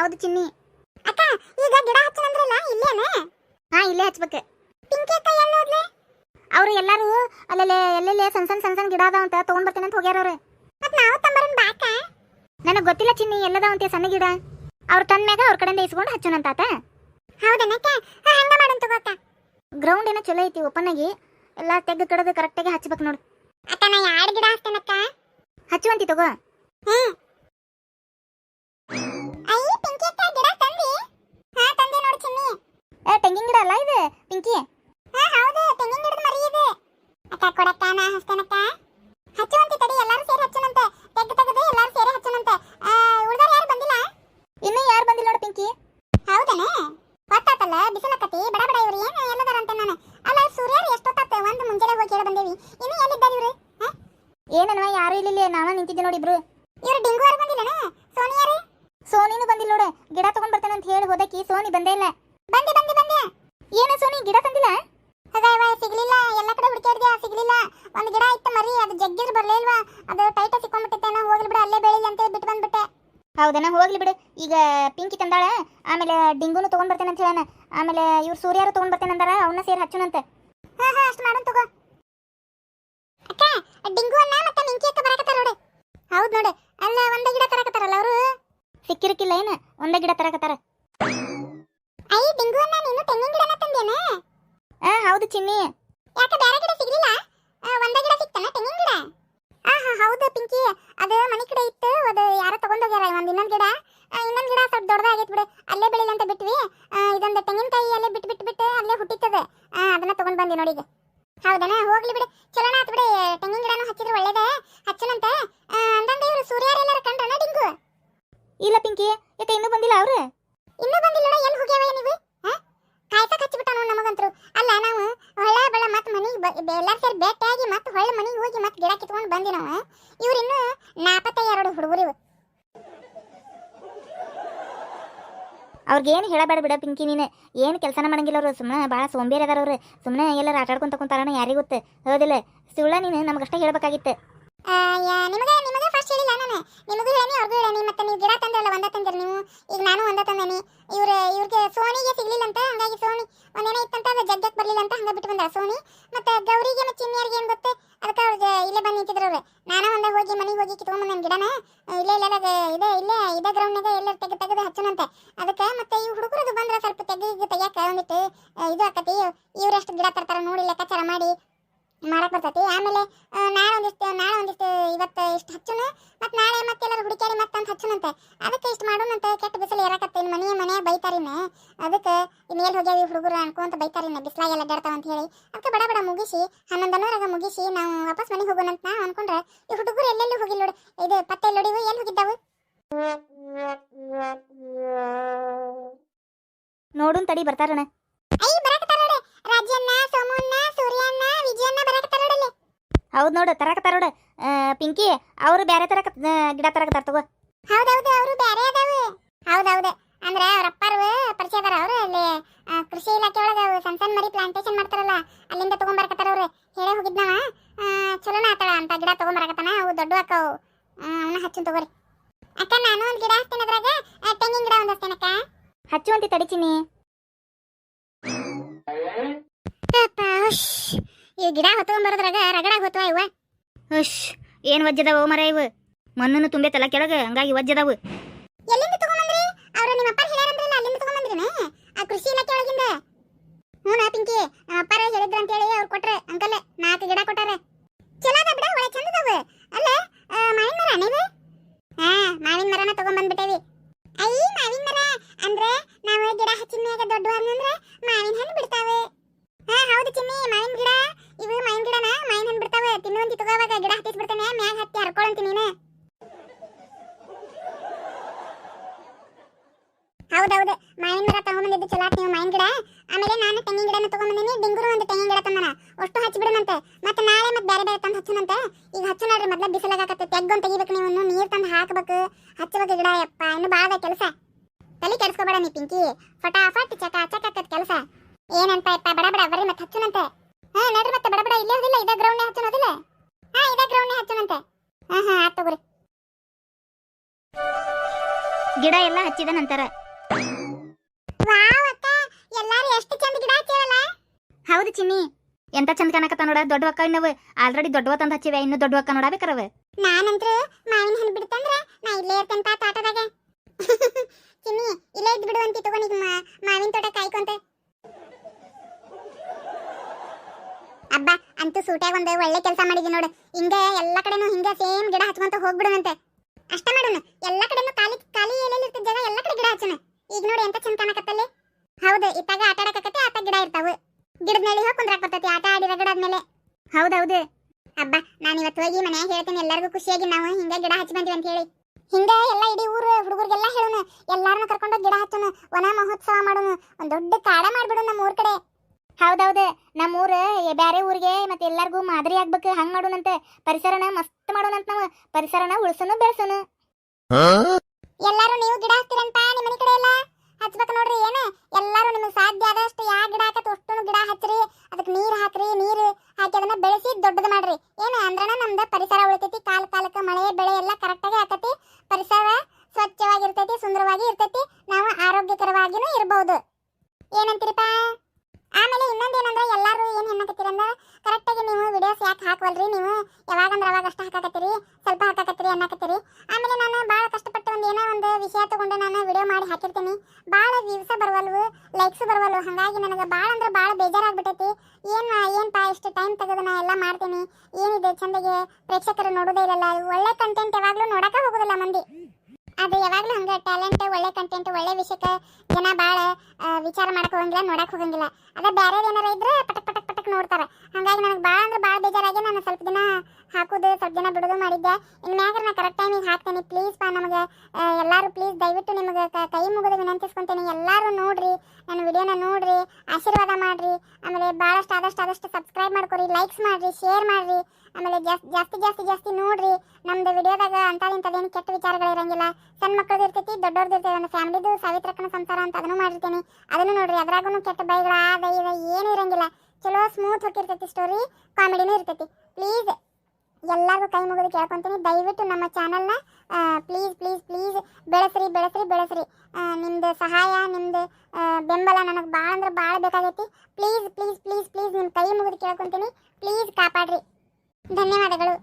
ಹೌದು ಚಿನ್ನಿ. ಅಕ್ಕ ಈಗ ಗಿಡ ಹಚ್ಚನಂದ್ರಲ್ಲ ಇಲ್ಲೇನ? ಹಾ ಇಲ್ಲೇ ಹಚ್ಬೇಕು. ಪಿಂಕಿ ಅಕ್ಕ ಎಲ್ಲ ಹೋದ್ಲೆ? ಅವ್ರು ಎಲ್ಲರೂ ಅಲ್ಲಲ್ಲೇ ಎಲ್ಲೆಲ್ಲೇ ಸಣ್ಣ ಸಣ್ಣ ಸಣ್ಣ ಸಣ್ಣ ಗಿಡ ಅದಾವ ಅಂತ ತಗೊಂಡ್ ಬರ್ತೀನಿ ಅಂತ ಹೋಗ್ಯಾರ ಅವ್ರು. ಮತ್ ನಾವು ತಂಬರನ್ ಬಾಕ? ನನಗೆ ಗೊತ್ತಿಲ್ಲ ಚಿನ್ನಿ ಎಲ್ಲದಾವಂತೆ ಸಣ್ಣ ಗಿಡ. ಅವ್ರು ತಂದ ಮ್ಯಾಗ ಅವ್ರ ಕಡೆಯಿಂದ ಇಸ್ಕೊಂಡು ಹಚ್ಚೋಣಂತಾತ ಹೌದನಕ್ಕ ಹಂಗ ತಗೋ ಅಕ್ಕ. ಗ್ರೌಂಡ್ ಏನೋ ಚಲೋ ಐತಿ ಓಪನ್ ಆಗಿ ಎಲ್ಲ ತೆಗ್ದು ಕಡದು ಕರೆಕ್ಟಾಗಿ ಹಚ್ಬೇಕು ನೋಡು. ಅಕ್ಕ ನಾ ಯಾಡ್ ಗಿಡ ಹಚ್ತೇನಕ್ಕ? ಹಚ್ಚುವಂತಿ ತಗೋ. ಹ್ಮ್. ತೆಂಗಿನ ಗಿಡ ಅಲ್ಲ ಇದು? ಪಿಂಕಿ? ಹಾ ಹೌದು ತೆಂಗಿನ ಗಿಡದ ಮರಿ ಇದು. ಅಕ್ಕ ಕೊಡಕ್ಕ ನಾ ಹಸ್ತೇನಕ್ಕ ಹಚ್ಚುವಂತಿ ತಡಿ ಎಲ್ಲಾರು ಸೇರಿ ಹಚ್ಚನಂತೆ. ತೆಗ್ದು ತೆಗ್ದು ಎಲ್ಲಾರು ಸೇರಿ ಹಚ್ಚನಂತೆ. ಉಳ್ದಾರ ಯಾರು ಬಂದಿಲ್ಲ? ಇನ್ನೂ ಯಾರು ಬಂದಿಲ್ಲ ನೋಡು ಪಿಂಕಿ. ಹೌದನ? ಹೊತ್ತಾತಲ್ಲ ಬಿಸಿಲಕ್ಕತಿ ಬಡ ಬಡ ಇವ್ರು ಏನು ಎಲ್ಲದಾರಂತೆ ನಾನು? ಅಲ್ಲ ಸೂರ್ಯರು ಎಷ್ಟೊತ್ತಾತ ಒಂದು ಮುಂಜಾನೆ ಹೋಗಿ ಹೇಳಿ ಬಂದೇವಿ. ಇನ್ನು ಎಲ್ಲಿದ್ದಾರೆ ಇವ್ರು? ಏನನ್ವ ಯಾರು ಇಲ್ಲ ನಾವ ನಿಂತಿದ್ದೆ ನೋಡಿ ಇಬ್ರು. ಇವ್ರು ಡಿಂಗು ಅವ್ರು ಬಂದಿಲ್ಲನ ಸೋನಿಯಾರು? ಸೋನಿನೂ ಬಂದಿಲ್ಲ ನೋಡು. ಗಿಡ ತಗೊಂಡ್ ಬರ್ತಾನೆ ಅಂತ ಹೇಳಿ ಹೋದಕಿ ಸೋನಿ ಬಂದೇ ಇಲ್ಲ. ಬಂದಿ ಬಂದಿ ಬಂದಿ. ಏನು ಸೋನಿ ಗಿಡ ತಂದಿಲ್ಲ? ಅದಾವ ಸಿಗ್ಲಿಲ್ಲ. ಎಲ್ಲ ಕಡೆ ಹುಡುಕಾಡಿದೆ ಸಿಗ್ಲಿಲ್ಲ. ಒಂದು ಗಿಡ ಇತ್ತು ಮರಿ ಅದು ಜಗ್ಗಿದ್ರು ಬರ್ಲಿಲ್ವಾ ಅದು ಟೈಟ ಸಿಕ್ಕೊಂಡ್ಬಿಟ್ಟಿತ್ತೇನೋ ಹೋಗ್ಲಿ ಬಿಡು ಅಲ್ಲೇ ಬೆಳಿಲಿ ಅಂತ ಬಿಟ್ಟು ಬಂದ್ಬಿಟ್ಟೆ. ಹೌದನ ಹೋಗ್ಲಿ ಬಿಡು. ಈಗ ಪಿಂಕಿ ತಂದಾಳ ಆಮೇಲೆ ಡಿಂಗುನು ತಗೊಂಡ್ ಬರ್ತೇನೆ ಅಂತ ಹೇಳಣ ಆಮೇಲೆ ಇವ್ರು ಸೂರ್ಯಾರು ತಗೊಂಡ್ ಬರ್ತೇನೆ ಅಂದಾರ ಅವನ್ನ ಸೇರಿ ಹಚ್ಚುನಂತೆ ಹಾ ಹಾ ಅಷ್ಟು ಮಾಡೋಣ ತಗೋ. ಅಕ್ಕ ಡಿಂಗು ಅಣ್ಣ ಮತ್ತೆ ಮಿಂಕಿ ಅಕ್ಕ ಬರಕತ್ತಾರ ನೋಡಿ. ಹೌದು ನೋಡಿ ಅಲ್ಲ ಒಂದ ಗಿಡ ತರಕತ್ತಾರಲ್ಲ ಅವರು? ಸಿಕ್ಕಿರಕ್ಕಿಲ್ಲ ಏನ? ಒಂದ ಗಿಡ ತರಕತ್ತಾರ. ಗಿಡನ ಆ ಹೌದು ಚಿನ್ನಿ. ಯಾಕೆ ಬೇರೆ ಗಿಡ ಸಿಗ್ಲಿಲ್ಲ? ಒಂದ ಗಿಡ ಸಿಕ್ತನ ತೆಂಗಿನ ಗಿಡ? ಆ ಹಾ ಹೌದು ಪಿಂಕಿ. ಅದು ಮನೆ ಕಡೆ ಇತ್ತು ಅದು ಯಾರೋ ತಗೊಂಡೋಗ್ಯಾರ ಒಂದು ಇನ್ನೊಂದು ಗಿಡ. ಇನ್ನೊಂದು ಗಿಡ ಸ್ವಲ್ಪ ದೊಡ್ಡದಾಗೈತೆ ಬಿಡು. ಅಲ್ಲೇ ಬೆಳಿಲ್ಲ ಅಂತ ಬಿಟ್ವಿ. ಇದೊಂದು ತೆಂಗಿನಕಾಯಿ ಅಲ್ಲೇ ಬಿಟ್ಟು ಬಿಟ್ಟು ಬಿಟ್ಟು ಅಲ್ಲೇ ಹುಟ್ಟಿತ್ತದೆ. ಅದನ್ನ ತಗೊಂಡ್ ಬಂದೆ ನೋಡಿ ಈಗ. ಹೌದನ? ಹೋಗ್ಲಿ ಬಿಡು. ಚಲೋಣ ಆತ್ ಬಿಡು. ತೆಂಗಿನ ಗಿಡನೂ ಹಚ್ಚಿದ್ರೆ ಒಳ್ಳೇದ. ಹಚ್ಚನಂತ. ಅಂದಂಗ ಇವ್ರು ಸೂರ್ಯಾರೆಲ್ಲಾರ ಕಂಡ್ರನ ಡಿಂಗು? ಇಲ್ಲ ಪಿಂಕಿ ಯಾಕೆ ಇನ್ನೂ ಬಂದಿಲ್ಲ ಅವ್ರು? ಇನ್ನೂ ಬಂದಿಲ್ಲ ಎಲ್ಲಿ ಹೋಗ್ಯಾವ ನೀವು ಕಾಯ್ಸಕ್ ಹಚ್ಚಿಬಿಟ್ಟ ನೋಡಿ ನಮಗಂತ್ರು. ಅಲ್ಲ ನಾವು ಹೊಳ್ಳ ಬಳ್ಳ ಮತ್ತೆ ಮನೆಗೆ ಎಲ್ಲಾರು ಸೇರಿ ಭೇಟಿಯಾಗಿ ಮತ್ತೆ ಹೊಳ್ಳ ಮನೆಗೆ ಹೋಗಿ ಮತ್ತೆ ಗಿಡ ಕಿತ್ಕೊಂಡು ಬಂದಿ ನಾವು. ಇವ್ರು ಇನ್ನೂ ನಾಪತ್ತ ಎರಡು ಹುಡುಗರು ಇವು. ಅವ್ರಿಗೆ ಏನು ಹೇಳಬೇಡ ಬಿಡ ಪಿಂಕಿ ನೀನು. ಏನು ಕೆಲಸನ ಮಾಡಂಗಿಲ್ಲ ಅವರು. ಸುಮ್ಮನೆ ಭಾಳ ಸೋಂಬೇರಿ ಅದಾರ ಅವ್ರು. ಸುಮ್ಮನೆ ಎಲ್ಲರೂ ಆಟಾಡ್ಕೊಂತ ಕುಂತಾರಣ ಗೊತ್ತು? ಹೌದಿಲ್ಲ. ಸುಳ್ಳ ನೀನು ನಮಗಷ್ಟೇ ಹೇಳ್ಬೇಕಾಗಿತ್ತು. ನಿಮಗೆ ನಿಮಗೆ ಫಸ್ಟ್ ಹೇಳಿಲ್ಲ ನಾನು. ನಿಮಗೂ ಹೇಳೇನಿ ಅವ್ರಿಗೂ ಹೇಳೇನಿ ಮತ್ತೆ ನೀವು ಗಿಡ ತಂದ್ರಲ್ಲ, ಒಂದ ತಂದಿರ ನೀವು. ಈಗ ನಾನು ಒಂದ ತಂದೇನಿ. ಇವ್ರ, ಇವ್ರಿಗೆ ಸೋನಿಗೆ ಸಿಗ್ಲಿಲ್ಲ ಅಂತ ಹಂಗಾಗಿ ಸೋನಿ ಒಂದೇನೋ ಇತ್ತಂತ ಅದು ಜಗ್ಗಕ್ಕೆ ಬರ್ಲಿಲ್ಲ ಅಂತ ಹಂಗ ಬಿಟ್ಟು ಬಂದ ಸೋನಿ. ಮತ್ತೆ ಗೌರಿಗೆ ಮತ್ತೆ ಚಿನ್ನಿಯರಿಗೆ ಏನು ಗೊತ್ತೆ? ಅದಕ್ಕೆ ಅವ್ರಿಗೆ ಇಲ್ಲೇ ಬಂದು ನಿಂತಿದ್ರು ಅವ್ರು. ನಾನು ಒಂದ ಹೋಗಿ ಮನೆಗೆ ಹೋಗಿ ಕಿತ್ಕೊಂಡ್ ಗಿಡನ? ಇಲ್ಲ, ಇಲ್ಲೇ ಇದೆ, ಇಲ್ಲೇ, ಇದೇ ಗ್ರೌಂಡ್ನಾಗ ಎಲ್ಲರೂ ತೆಗೆ ತೆಗೆದು ಹಚ್ಚನಂತೆ. ಅದಕ್ಕೆ ಮತ್ತೆ ಈ ಹುಡುಗರದು ಬಂದ್ರೆ ಸ್ವಲ್ಪ ತೆಗೆ ತೆಗಿಯಕ ಒಂದಿಟ್ಟು ಇದು ಆಕತಿ. ಇವ್ರಷ್ಟು ಗಿಡ ತರ್ತಾರ ನೋಡಿ ಲೆಕ್ಕಾಚಾರ ಮಾಡಿ. ಮಾಡಕ್ ಬರ್ತೈತಿ. ಆಮೇಲೆ ನಾಳೆ ಒಂದಿಷ್ಟು ನಾಳೆ ಒಂದಿಷ್ಟು ಇವತ್ತು ಇಷ್ಟು ಹಚ್ಚುನು ಮತ್ತೆ ನಾಳೆ ಮತ್ತೆ ಎಲ್ಲರೂ ಹುಡುಕ್ಯಾಡಿ ಮತ್ತೆ ಅಂತ ಹಚ್ಚುನಂತೆ. ಅದಕ್ಕೆ ಇಷ್ಟು ಮಾಡೋಣಂತ ಕೆಟ್ಟ ಬಿಸಿಲು ಇರಕತ್ತೆ ಮನೆ ಮನೆ ಬೈತಾರಿನ. ಅದಕ್ಕೆ ಇನ್ನು ಎಲ್ಲಿ ಹೋಗ್ಯಾವಿ ಹುಡುಗರು ಅನ್ಕೊಂತ ಬೈತಾರಿನ. ಬಿಸಿಲಾಗೆಲ್ಲ ಅಡ್ಡಾಡ್ತಾವ ಅಂತ ಹೇಳಿ. ಅದಕ್ಕೆ ಬಡ ಬಡ ಮುಗಿಸಿ ಹನ್ನೊಂದನೂರಾಗ ಮುಗಿಸಿ ನಾವು ವಾಪಸ್ ಮನೆಗೆ ಹೋಗೋಣಂತ ನಾ ಅನ್ಕೊಂಡ್ರೆ ಈ ಹುಡುಗರು ಎಲ್ಲೆಲ್ಲಿ ಹೋಗಿಲ್ಲ ನೋಡಿ. ಇದು ಪತ್ತೆ ನೋಡಿ ಎಲ್ಲಿ ಹೋಗಿದ್ದಾವು? ನೋಡುನ್ ತಡಿ ಬರ್ತಾರಣ. ಐ ಹೌದು ನೋಡು ತರಕ ನೋಡು ಪಿಂಕಿ ಅವರು ಬೇರೆ ತರಕ ಗಿಡ ತರಕತ್ತಾರ ತಗೋ. ಹೌದೌದು ಅವರು ಬೇರೆ ಅದಾವು. ಹೌದೌದು. ಅಂದ್ರೆ ಅವ್ರ ಅಪ್ಪರು ಪರಿಚಯ ಅದಾರ ಅವರು ಅಲ್ಲಿ ಕೃಷಿ ಇಲಾಖೆ ಒಳಗೆ ಸಣ್ಣ ಸಣ್ಣ ಮರಿ ಪ್ಲಾಂಟೇಶನ್ ಮಾಡ್ತಾರಲ್ಲ ಅಲ್ಲಿಂದ ತಗೊಂಬರಕತ್ತಾರ ಅವ್ರು. ಹೇಳೇ ಹೋಗಿದ್ನವ. ಚಲೋನ ಆತಳ ಅಂತ ಗಿಡ ತಗೊಂಬರಕತ್ತಾನ ಅವು ದೊಡ್ಡ ಅಕ್ಕವು. ಅವನ್ನ ಹಚ್ಚು ತಗೋರಿ. ಅಕ್ಕ ನಾನು ಒಂದು ಗಿಡ ಹಚ್ತೇನೆ ಅದ್ರಾಗ. ತೆಂಗಿನ ಗಿಡ ಒಂದು ಹಚ್ತೇನಕ್ಕ ಹಚ್ಚುವಂತಿ ತಡಿತೀನಿ. ಅಪ್ಪ. ಈ ಗಿಡ ಹೊತ್ಕೊಂಬರೋದ್ರಾಗ ರಗಡ ಹೊತ್ತವ ಇವ ಅಶ್ ಏನು ವಜ್ಜದವ ಮರ ಇವು? ಮಣ್ಣನ್ನು ತುಂಬೈತಲ್ಲ ಕೆಳಗೆ ಹಂಗಾಗಿ ವಜ್ಜದವು. ಎಲ್ಲಿಂದ ತಗೊಂಬಂದ್ರಿ ಅವ್ರು ನಿಮ್ಮ ಅಪ್ಪ ಹೇಳ್ಯಾರಂದ್ರಲ್ಲ ಅಲ್ಲಿಂದ ತಗೊಂಬಂದ್ರಿನ ಆ ಕೃಷಿ ಇಲಾಖೆ ಒಳಗಿಂದ? ಹ್ಞೂ ಪಿಂಕಿ ಅಪ್ಪಾರ ಹೇಳಿದ್ರ ಅಂತ ಹೇಳಿ ಅವ್ರು ಕೊಟ್ರೆ ಅಂಕಲ್ ನಾಲ್ಕು ಗಿಡ ಕೊಟ್ಟಾರೆ. ಚಲೋ ಅದ ಬಿಡ ಒಳ್ಳೆ ಚಂದ ಅದಾವ. ಅಲ್ಲ ಮಾವಿನ ಮರ ನೀವು ಹಾ ಮಾವಿನ ಮರನ ತಗೊಂಬಂದ್ಬಿಟ್ಟೇವಿ ಅಯ್ಯ ಮಾವಿನ ಮರ ಅಂದ್ರೆ ನಾವು ಗಿಡ ಹಚ್ಚಿದ ಮ್ಯಾಗ ದೊಡ್ಡ ಅಂದ್ರೆ ಮಾವಿನ ಹಣ್ಣು ಬಿಡ್ತಾವೆ. ಹಾ ಹೌದು ಚಿನ್ನಿ ಮಾವಿನ ಗಿಡ ಇವು ಮೈನ್ ಗಿಡನ ಮೈನ್ ಹಣ್ಣು ಬಿಡ್ತಾವೆ ತಿನ್ನುವಂತಿ ತಗೋವಾಗ ಗಿಡ ಹತ್ತಿಸ್ಬಿಡ್ತಾನೆ. ಮ್ಯಾಗ ಹತ್ತಿ ಹರ್ಕೊಳಂತಿ ನೀನು. ಹೌದೌದು. ಮಾವಿನ ಗಿಡ ತಗೊಂಬಂದಿದ್ದು ಚಲೋ ಆತ್ ನೀವು ಮಾವಿನ ಗಿಡ. ಆಮೇಲೆ ನಾನು ತೆಂಗಿನ ಗಿಡನ ತಗೊಂಬಂದಿನಿ. ಡಿಂಗುರು ಒಂದು ತೆಂಗಿನ ಗಿಡ ತಂದನ. ಅಷ್ಟು ಹಚ್ಚಿಬಿಡನಂತೆ. ಮತ್ತೆ ನಾಳೆ ಮತ್ತೆ ಬೇರೆ ಬೇರೆ ತಂದು ಹಚ್ಚನಂತೆ. ಈಗ ಹಚ್ಚು ನೋಡ್ರಿ, ಮೊದ್ಲ ಬಿಸಿಲಾಗತ್ತೆ ತೆಗ್ಗೊಂದು ತೆಗಿಬೇಕು ನೀವು. ನೀರು ತಂದು ಹಾಕಬೇಕು. ಹಚ್ಚಬೇಕು ಗಿಡ, ಯಪ್ಪ, ಇನ್ನು ಭಾಳ ಕೆಲಸ. ತಲೆ ಕೆಡಿಸ್ಕೋಬೇಡ ನೀ ಪಿಂಕಿ. ಫಟಾಫಟ್ ಚಕ ಚಕ ಕೆಲಸ. ಏನಂತ ಯಪ್ಪ, ಬಡ ಬಡ, ಬರ್ರಿ ಮತ್ತೆ ಹಚ್ಚುನಂತೆ. ಹಾ ನೋಡ್ರಿ ಮತ್ತೆ ಬಡಬಡ ಬಡ ಇಲ್ಲೇ ಹೋದಿಲ್ಲ ಇದೇ ಗ್ರೌಂಡ್ ಹಚ್ಚನೋದಿಲ್ಲ ಹಾ ಇದೇ ಗ್ರೌಂಡ್ ಹಚ್ಚನಂತೆ. ಹಾ ಹಾ ಆತ್ ತಗೋರಿ. ಗಿಡ ಎಲ್ಲ ಹಚ್ಚಿದ ನಂತರ. ವಾವ್ ಅಕ್ಕ ಎಲ್ಲಾರು ಎಷ್ಟು ಚಂದ ಗಿಡ ಹಚ್ಚಿರಲ್ಲ ಹೌದು ಚಿನ್ನಿ. ಎಂತ ಚಂದ ಕಾಣಕತ್ತ ನೋಡ ದೊಡ್ಡ ಅಕ್ಕ ಇನ್ನವು. ಆಲ್ರೆಡಿ ದೊಡ್ಡವ ತಂದ ಹಚ್ಚಿವೆ ಇನ್ನು ದೊಡ್ಡ ಅಕ್ಕ ನೋಡಬೇಕರವ ನಾನಂತ್ರು ಮಾವಿನ ಹಣ್ಣು ಬಿಡ್ತಂದ್ರ ನಾ ಇಲ್ಲೇ ಇರ್ತೇನೆ ತೋಟದಾಗ. ಚಿನ್ನಿ ಇಲ್ಲೇ ಇದ್ ಬಿಡು ಅಂತ ತಗೊಂಡು ಮಾವಿನ ತೋಟ ಕಾಯ್ಕೊಂತ ಅಬ್ಬಾ, ಅಂತೂ ಸೂಟ್ಯಾಗ ಒಂದು ಒಳ್ಳೆ ಕೆಲಸ ಮಾಡಿದಿ ನೋಡು. ಹಿಂಗೆ ಎಲ್ಲ ಕಡೆನೂ ಹಿಂಗೆ ಸೇಮ್ ಗಿಡ ಹಚ್ಕೊಂತ ಹೋಗ್ಬಿಡುವಂತೆ ಅಷ್ಟೇ ಮಾಡೋಣ ಎಲ್ಲ ಕಡೆನೂ ಖಾಲಿ ಖಾಲಿ ಇರ್ತದ ಜಾಗ, ಎಲ್ಲ ಕಡೆ ಗಿಡ ಹಚ್ಚೋಣ ಈಗ ನೋಡಿ ಎಂತ ಚಂದ ಕಾಣಕತ್ತಲ್ಲಿ. ಹೌದು, ಇತ್ತಾಗ ಆಟ ಆಡಕತ್ತೆ ಆತ ಗಿಡ ಇರ್ತಾವು. ಗಿಡದ ಮೇಲೆ ಹೋಗಿ ಕುಂದ್ರಾಕ್ ಬರ್ತೈತಿ, ಆಟ ಆಡಿ ರಗಡಾದ್ಮೇಲೆ ಹೌದೌದು. ಅಬ್ಬ, ನಾನು ಇವತ್ತು ಹೋಗಿ ಮನ್ಯಾಗ ಹೇಳ್ತೇನೆ, ಎಲ್ಲರಿಗೂ ಖುಷಿಯಾಗಿ ನಾವು ಹಿಂಗೆ ಗಿಡ ಹಚ್ಚಿ ಬಂದ್ವಿ ಅಂತ ಹೇಳಿ. ಹಿಂಗೆ ಎಲ್ಲ ಇಡೀ ಊರು ಹುಡುಗರಿಗೆಲ್ಲ ಹೇಳೋಣ ಎಲ್ಲಾರನ್ನ ಕರ್ಕೊಂಡು ಗಿಡ ಹಚ್ಚೋಣ ವನ ಮಹೋತ್ಸವ ಮಾಡೋಣ ಒಂದ್ ದೊಡ್ಡ ಕಾಡ ಮಾಡ್ಬಿಡೋಣ ನಮ್ಮ ಊರ್ ಕಡೆ. ಹೌದೌದು. ನಮ್ಮೂರ ಬ್ಯಾರೆ ಊರಿಗೆ ಮತ್ತೆ ಎಲ್ಲರಿಗೂ ಮಾದರಿ ಆಗ್ಬೇಕು. ಹಂಗ್ ಮಾಡೋಣಂತೆ ಪರಿಸರನ ಮಸ್ತ್ ಮಾಡೋಣಂತ ನಾವು. ಪರಿಸರನ ಉಳ್ಸೋನು ಬೆಳೆಸೋನು. ಎಲ್ಲಾರು ನೀವು ಗಿಡ ಹಚ್ತೀರಂತ ನಿಮ್ಮ ಮನೆ ಕಡೆ ಎಲ್ಲ ಹಚ್ಬೇಕು ನೋಡ್ರಿ ಏನು? ಎಲ್ಲರೂ ನಿಮಗೆ ಸಾಧ್ಯ ಆದಷ್ಟು ಯಾ ಗಿಡ ಹಾಕತ್ ಅಷ್ಟು ಗಿಡ ಹಚ್ಚ್ರಿ ಅದಕ್ಕೆ ನೀರು ಹಾಕ್ರಿ ನೀರು ಹಾಕಿ ಅದನ್ನ ಬೆಳೆಸಿ ದೊಡ್ಡದು ಮಾಡ್ರಿ. ಏನು ಅಂದ್ರನ ನಮ್ದು ಪರಿಸರ ಉಳಿತೈತಿ ಕಾಲ ಕಾಲಕ್ಕೆ ಮಳೆ ಬೆಳೆ ಎಲ್ಲ ಕರೆಕ್ಟಾಗಿ ಆಕತಿ. ಪರಿಸರ ಸ್ವಚ್ಛವಾಗಿರ್ತೈತಿ ಸುಂದರವಾಗಿ ಇರ್ತೈತಿ. ನಾವು ಆರೋಗ್ಯಕರವಾಗಿನೂ ಇರಬಹುದು ಏನಂತೀರಿಪ್ಪ ಆಮೇಲೆ ಇನ್ನೊಂದೇನಂದ್ರೆ ಎಲ್ಲರೂ ಏನು ಹೆಣ್ಣಕತ್ತೀರಂದ್ರೆ ಕರೆಕ್ಟಾಗಿ ನೀವು ವಿಡಿಯೋಸ್ ಯಾಕೆ ಹಾಕುವಲ್ರಿ? ನೀವು ಯಾವಾಗಂದ್ರೆ ಅವಾಗ ಅಷ್ಟು ಹಾಕಕತ್ತೀರಿ? ಸ್ವಲ್ಪ ಹಾಕಕತ್ತೀರಿ ಅನ್ನಕತ್ತೀರಿ? ಆಮೇಲೆ ನಾನು ಭಾಳ ಕಷ್ಟಪಟ್ಟು ಒಂದು ಏನೋ ಒಂದು ವಿಷಯ ತಗೊಂಡು ನಾನು ವಿಡಿಯೋ ಮಾಡಿ ಹಾಕಿರ್ತೀನಿ. ಭಾಳ ವ್ಯೂಸ ಬರವಲ್ವು ಲೈಕ್ಸ್ ಬರವಲ್ವು. ಹಾಗಾಗಿ ನನಗೆ ಭಾಳ ಅಂದ್ರೆ ಭಾಳ ಬೇಜಾರಾಗ್ಬಿಟ್ಟೈತಿ. ಏನು ಏನಪ್ಪ ಇಷ್ಟು ಟೈಮ್ ತೆಗೆದು ನಾ ಎಲ್ಲ ಮಾಡ್ತೀನಿ? ಏನಿದೆ ಚಂದಗೆ ಪ್ರೇಕ್ಷಕರು ನೋಡೋದೇ ಇರಲ್ಲ ಒಳ್ಳೆ ಕಂಟೆಂಟ್ ಯಾವಾಗಲೂ ನೋಡೋಕೆ ಹೋಗೋದಿಲ್ಲ ಮಂದಿ. ಅದು ಯಾವಾಗಲೂ ಹಂಗೆ ಟ್ಯಾಲೆಂಟ್ ಒಳ್ಳೆ ಕಂಟೆಂಟ್ ಒಳ್ಳೆ ವಿಷಯಕ್ಕೆ ಜನ ಭಾಳ ವಿಚಾರ ಮಾಡಕ್ಕೆ ಹೋಗಂಗಿಲ್ಲ ನೋಡಕ್ಕೆ ಹೋಗಂಗಿಲ್ಲ. ಅದ ಬೇರೆ ಏನಾರ ಇದ್ರೆ ಪಟಕ್ ಪಟಕ್ ಪಟಕ್ ನೋಡ್ತಾರೆ. ಹಾಗಾಗಿ ನನಗೆ ಭಾಳ ಅಂದ್ರೆ ಭಾಳ ಬೇಜಾರಾಗಿ ನಾನು ಸ್ವಲ್ಪ ದಿನ ಹಾಕೋದು, ಸ್ವಲ್ಪ ದಿನ ಬಿಡೋದು ಮಾಡಿದ್ದೆ. ಇನ್ನು ಮ್ಯಾಗ್ರೆ ನಾ ಕರೆಕ್ಟ್ ಟೈಮಿಗೆ ಹಾಕ್ತೇನೆ. ಪ್ಲೀಸ್ ಪಾ ನಮಗೆ ಎಲ್ಲರೂ ಪ್ಲೀಸ್ ದಯವಿಟ್ಟು ನಿಮಗೆ ಕ- ಮುಗಿದು ವಿನಂತಿಸ್ಕೊಂತೀನಿ. ಎಲ್ಲರೂ ನೋಡ್ರಿ, ನನ್ನ ವಿಡಿಯೋನ ನೋಡ್ರಿ, ಆಶೀರ್ವಾದ ಮಾಡ್ರಿ. ಆಮೇಲೆ ಭಾಳಷ್ಟು ಆದಷ್ಟು ಆದಷ್ಟು ಸಬ್ಸ್ಕ್ರೈಬ್ ಮಾಡ್ಕೊರಿ ಲೈಕ್ಸ್ ಮಾಡ್ರಿ ಶೇರ್ ಮಾಡ್ರಿ. ಆಮೇಲೆ ಜಾಸ್ತಿ ಜಾಸ್ತಿ ಜಾಸ್ತಿ ಜಾಸ್ತಿ ನೋಡ್ರಿ. ನಮ್ದು ವಿಡಿಯೋದಾಗ ಅಂಥದ್ದು ಇಂಥದ್ದೇನು ಕೆಟ್ಟ ವಿಚಾರಗಳು ಇರಂಗಿಲ್ಲ. ಸಣ್ಣ ಮಕ್ಕಳದ್ದು ಇರ್ತೈತಿ ದೊಡ್ಡವ್ರದ್ದು ಇರ್ತೈತಿ. ನನ್ನ ಫ್ಯಾಮಿಲಿದು ಸಾವಿತ್ರಕ್ಕನ ಸಂಸಾರ ಅಂತ ಅದನ್ನು ಮಾಡಿರ್ತೀನಿ. ಅದನ್ನು ನೋಡ್ರಿ ಅದ್ರಾಗೂ ಕೆಟ್ಟ ಬೈಗಳು ಆದ, ಇದ ಏನೂ ಇರಂಗಿಲ್ಲ. ಚಲೋ ಸ್ಮೂತ್ ಹೋಗಿರ್ತೈತಿ ಸ್ಟೋರಿ ಕಾಮಿಡಿನೂ ಇರ್ತೈತಿ. ಪ್ಲೀಸ್ ಎಲ್ಲರಿಗೂ ಕೈ ಮುಗಿದು ಕೇಳ್ಕೊತೀನಿ. ದಯವಿಟ್ಟು ನಮ್ಮ ಚಾನಲ್ನ ಪ್ಲೀಸ್ ಪ್ಲೀಸ್ ಪ್ಲೀಸ್ ಬೆಳೆಸ್ರಿ ಬೆಳೆಸ್ರಿ ಬೆಳೆಸ್ರಿ. ನಿಮ್ದು ಸಹಾಯ, ನಿಮ್ದು ಬೆಂಬಲ ನನಗೆ ಭಾಳ ಅಂದ್ರೆ ಭಾಳ ಬೇಕಾಗೈತಿ. ಪ್ಲೀಸ್ ಪ್ಲೀಸ್ ಪ್ಲೀಸ್ ಪ್ಲೀಸ್ ನಿಮ್ಮ ಕೈ ಮುಗಿದು ಕೇಳ್ಕೊತೀನಿ. ಪ್ಲೀಸ್ ಕಾಪಾಡ್ರಿ. ಧನ್ಯವಾದಗಳು.